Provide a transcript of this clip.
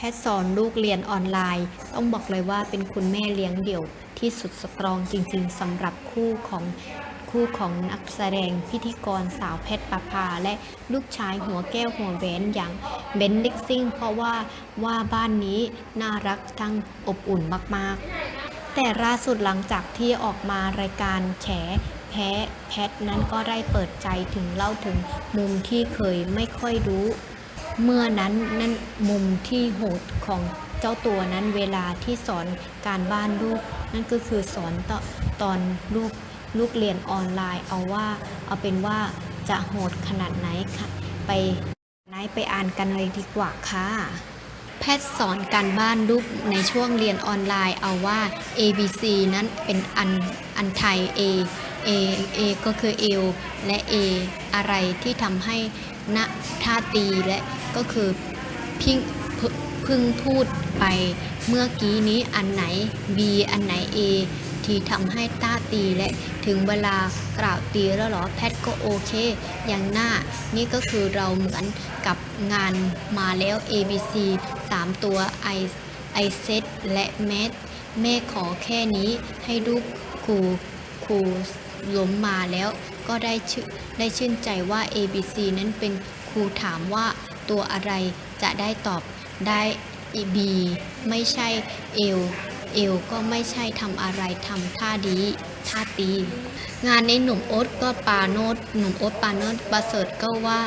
แพทย์สอนลูกเรียนออนไลน์ ต้องบอกเลยว่าเป็นคุณแม่เลี้ยงเดี่ยวที่สุดสตรองจริงๆสำหรับคู่ของคู่ของนักแสดงพิธีกรสาวแพทย์ปภา และลูกชายหัวแก้วหัวแหวนอย่างเบนดิกซิ่งเพราะว่าว่าบ้านนี้น่ารักทั้งอบอุ่นมากๆ แต่ล่าสุดหลังจากที่ออกมารายการแฉแพ้แพทนั้นก็ได้เปิดใจถึงเล่าถึงมุมที่เคยไม่ค่อยรู้ เมื่อนั้นนั่นมุมที่โหดของเจ้าตัวนั้นเวลาที่สอนการบ้านลูก นั่นก็คือสอนตตอนลูกลูกเรียนออนไลน์ เอาว่า เอาเป็นว่าจะโหดขนาดไหนค่ะ ไปไหนไปอ่านกันเลยดีกว่าค่ะ แพทย์สอนการบ้านลูกในช่วงเรียนออนไลน์ เอาว่า A B C นั้นเป็นอันอันไทย A A A ก็คือเอวและ A อะไรที่ทำให้ณท่าตีและ ก็คือพิงพึ่งพูดไปเมื่อกี้นี้อันไหน B อันไหน A ที่ทำให้ต้าตีและถึงเวลากล่าวตีแล้วหรอแพทย์ก็โอเค อย่างหน้า นี่ก็คือเราเหมือนกับงานมาแล้ว A B C 3 ตัว I I set และ m a t แม่ขอแค่นี้ให้ลูกครูครูล้มมาแล้วก็ได้ชื่อได้ชื่นใจว่า A B C นั้นเป็นครูถามว่า ตัวอะไรจะได้ตอบได้ B ไม่ใช่เอวเอวก็ไม่ใช่ทำอะไรทำท่าดีท่าตี งานในหนุ่มโอ๊ตก็ปาโนดหนุ่มโอ๊ตปาโนดประเสริฐก็ว่า